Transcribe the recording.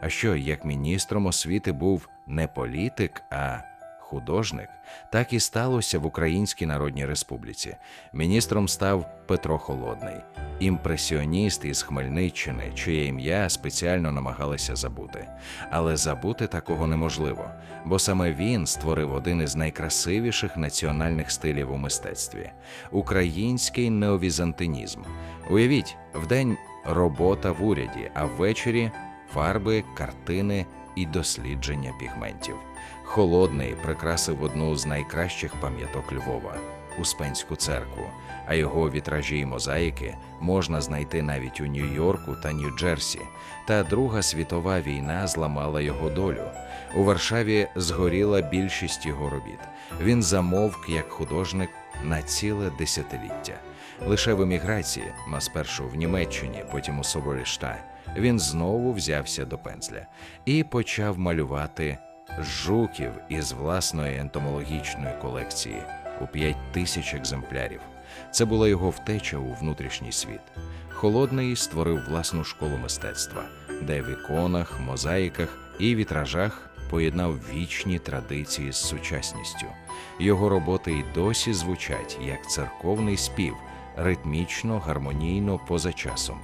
А що, як міністром освіти був не політик, а художник, так і сталося в Українській Народній Республіці. Міністром став Петро Холодний, імпресіоніст із Хмельниччини, чиє ім'я спеціально намагалися забути. Але забути такого неможливо, бо саме він створив один із найкрасивіших національних стилів у мистецтві український неовізантинізм. Уявіть, вдень робота в уряді, а ввечері фарби, картини і дослідження пігментів. Холодний прикрасив одну з найкращих пам'яток Львова Успенську церкву, а його вітражі й мозаїки можна знайти навіть у Нью-Йорку та Нью-Джерсі. Та Друга світова війна зламала його долю. У Варшаві згоріла більшість його робіт. Він замовк як художник на ціле десятиліття. Лише в еміграції, а спершу в Німеччині, потім у Соборішта, він знову взявся до пензля і почав малювати жуків із власної ентомологічної колекції у п'ять тисяч екземплярів. Це була його втеча у внутрішній світ. Холодний створив власну школу мистецтва, де в іконах, мозаїках і вітражах поєднав вічні традиції з сучасністю. Його роботи й досі звучать як церковний спів, ритмічно, гармонійно поза часом.